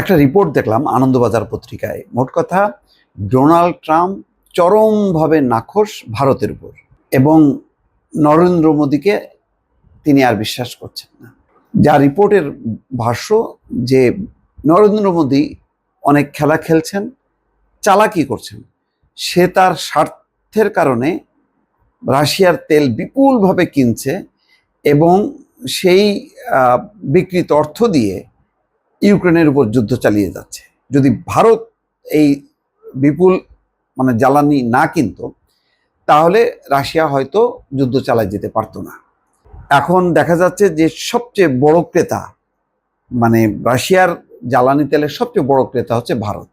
একটা রিপোর্ট দেখলাম আনন্দবাজার পত্রিকায়। মোট কথা, ডোনাল্ড ট্রাম্প চরমভাবে নাখোশ ভারতের উপর এবং নরেন্দ্র মোদীকে তিনি আর বিশ্বাস করছেন না। যা রিপোর্টের ভাষ্য যে নরেন্দ্র মোদী অনেক খেলা খেলছেন, চালাকি করছেন। সে তার স্বার্থের কারণে রাশিয়ার তেল বিপুলভাবে কিনছে এবং সেই বিকৃত অর্থ দিয়ে ইউক্রেনের উপর যুদ্ধ চালিয়ে যাচ্ছে। যদি ভারত এই বিপুল মানে জ্বালানি না কিনতো, তাহলে রাশিয়া হয়তো যুদ্ধ চালায় যেতে পারতো না। এখন দেখা যাচ্ছে যে সবচেয়ে বড় ক্রেতা মানে রাশিয়ার জ্বালানি তেলের সবচেয়ে বড় ক্রেতা হচ্ছে ভারত।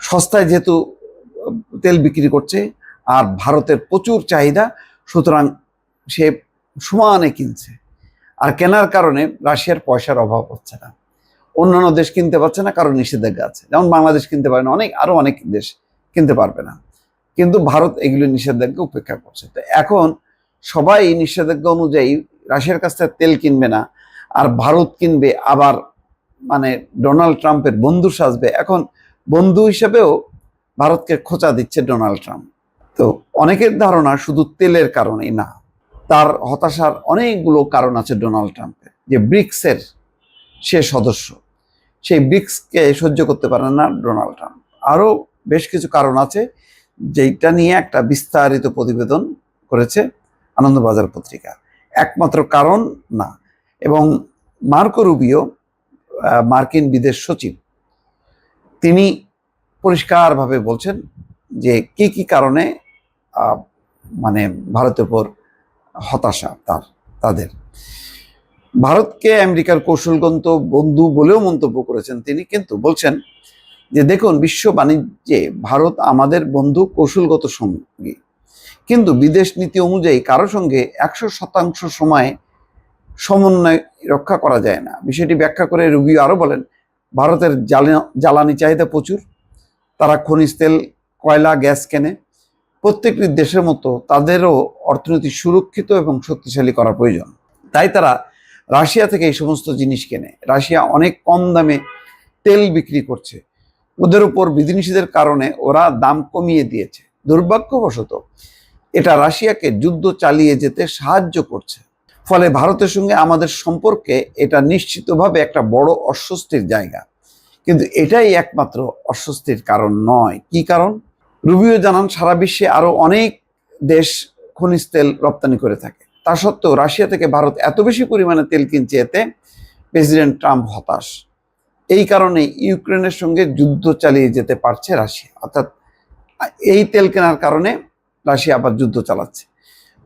সস্তায় যেহেতু তেল বিক্রি করছে আর ভারতের প্রচুর চাহিদা, সুতরাং সে সমানে কিনছে। আর কেনার কারণে রাশিয়ার পয়সার অভাব হচ্ছে না। অন্যান্য দেশ কিনতে পারছে না কারণ নিষেধাজ্ঞা আছে। যেমন বাংলাদেশ কিনতে পারে না, অনেক, আরও অনেক দেশ কিনতে পারবে না। কিন্তু ভারত এগুলো নিষেধাজ্ঞা উপেক্ষা করছে। তো এখন সবাই নিষেধাজ্ঞা অনুযায়ী রাশিয়ার কাছ থেকে তেল কিনবে না, আর ভারত কিনবে, আবার মানে ডোনাল্ড ট্রাম্পের বন্ধু সাজবে। এখন বন্ধু হিসেবেও ভারতকে খোঁচা দিচ্ছে ডোনাল্ড ট্রাম্প। তো অনেকের ধারণা শুধু তেলের কারণেই না, তার হতাশার অনেকগুলো কারণ আছে ডোনাল্ড ট্রাম্পের, যে ব্রিক্সের সে সদস্য। সেই ব্রিক্সকে সহ্য করতে পারে না ডোনাল্ড ট্রাম্প। আরও বেশ কিছু কারণ আছে যেটা নিয়ে একটা বিস্তারিত প্রতিবেদন করেছে আনন্দবাজার পত্রিকা। একমাত্র কারণ না। এবং মার্কো রুবিও মার্কিন বিদেশ সচিব, তিনি পরিষ্কারভাবে বলছেন যে কি কি কারণে মানে ভারতের উপর হতাশা তার, তাদের। ভারতকে আমেরিকার কৌশলগত বন্ধু বলেও মন্তব্য করেছেন তিনি, কিন্তু বলছেন যে, দেখুন, বিশ্ব বাণিজ্যে ভারত আমাদের বন্ধু কৌশলগত সঙ্গী। কিন্তু বিদেশ নীতি অনুযায়ী কারও সঙ্গে একশো শতাংশ সময় সমন্বয় রক্ষা করা যায় না। বিষয়টি ব্যাখ্যা করে রুবিও আরও বলেন, ভারতের জ্বালা- জ্বালানি চাহিদা প্রচুর। তারা খনিজ তেল, কয়লা, গ্যাস কেনে। প্রত্যেকটি দেশের মতো তাদেরও অর্থনীতি সুরক্ষিত এবং শক্তিশালী করা প্রয়োজন। তাই তারা রাশিয়া থেকে এই সমস্ত জিনিস কেনে। রাশিয়া অনেক কম দামে তেল বিক্রি করছে। ওদের উপর বিধিনিষেধের কারণে ওরা দাম কমিয়ে দিয়েছে। দুর্ভাগ্যবশত এটা রাশিয়াকে যুদ্ধ চালিয়ে যেতে সাহায্য করছে। ফলে ভারতের সঙ্গে আমাদের সম্পর্কে এটা নিশ্চিতভাবে একটা বড় অস্বস্তির জায়গা। কিন্তু এটাই একমাত্র অস্বস্তির কারণ নয়। কি কারণ? রুবিও জানান, সারা বিশ্বে আরও অনেক দেশ খনিজ তেল রপ্তানি করে থাকে। তা সত্ত্বেও রাশিয়া থেকে ভারত এত বেশি পরিমাণে তেল কিনছে এতে প্রেসিডেন্ট ট্রাম্প হতাশ। এই কারণে ইউক্রেনের সঙ্গে যুদ্ধ চালিয়ে যেতে পারছে রাশিয়া। অর্থাৎ, এই তেল কেনার কারণে রাশিয়া আবার যুদ্ধ চালাচ্ছে।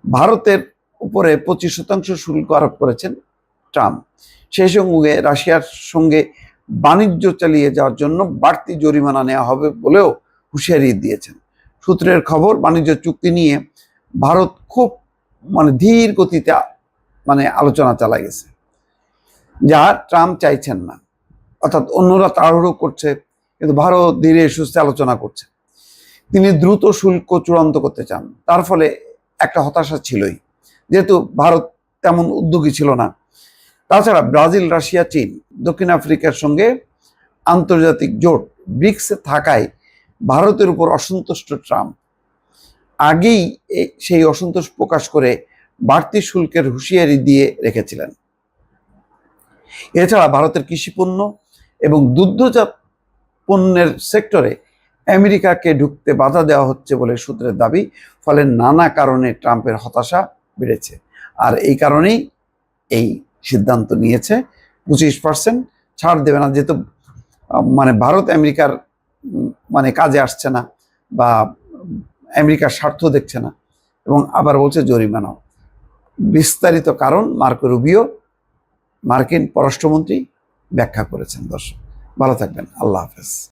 ভারতের উপরে পঁচিশ শতাংশ শুল্ক আরোপ করেছেন ট্রাম্প। সেই সঙ্গে রাশিয়ার সঙ্গে বাণিজ্য চালিয়ে যাওয়ার জন্য বাড়তি জরিমানা নেওয়া হবে বলেও হুঁশিয়ারি দিয়েছেন। সূত্রের খবর, বাণিজ্য চুক্তি নিয়ে ভারত খুব মানে ধীর গতিতে মানে আলোচনা চালা গেছে। যা ট্রাম্প চাইছেন না। অর্থাৎ অন্যরা তাড়াহুড়ো করছে, কিন্তু ভারত ধীরে সুস্থে আলোচনা করছে। তিনি দ্রুত শুল্ক চূড়ান্ত করতে চান। তার ফলে একটা হতাশা ছিলই। যেহেতু ভারত তেমন উদ্যোগী ছিল না। তাছাড়া ব্রাজিল, রাশিয়া, চীন, দক্ষিণ আফ্রিকার সঙ্গে আন্তর্জাতিক জোট, ব্রিক্সে থাকায় ভারতের উপর অসন্তুষ্ট ট্রাম্প। আগেই সেই অসন্তোষ প্রকাশ করে বাড়তি শুল্কের হুঁশিয়ারি দিয়ে রেখেছিলেন। এছাড়া ভারতের কৃষিপণ্য এবং দুগ্ধজাত পণ্যের সেক্টরে আমেরিকাকে ঢুকতে বাধা দেওয়া হচ্ছে বলে সূত্রের দাবি, ফলে নানা কারণে ট্রাম্পের হতাশা বেড়েছে। আর এই কারণেই এই সিদ্ধান্ত নিয়েছে, পঁচিশ পার্সেন্ট ছাড় দেবে না, যেহেতু মানে ভারত আমেরিকার মানে কাজে আসছে না বা আমেরিকার স্বার্থ দেখছে না এবং আবার বলছে জরিমানাও। বিস্তারিত কারণ মার্কো রুবিও, মার্কিন পররাষ্ট্রমন্ত্রী ব্যাখ্যা করেছেন, দর্শক। ভালো থাকবেন। আল্লাহ হাফেজ।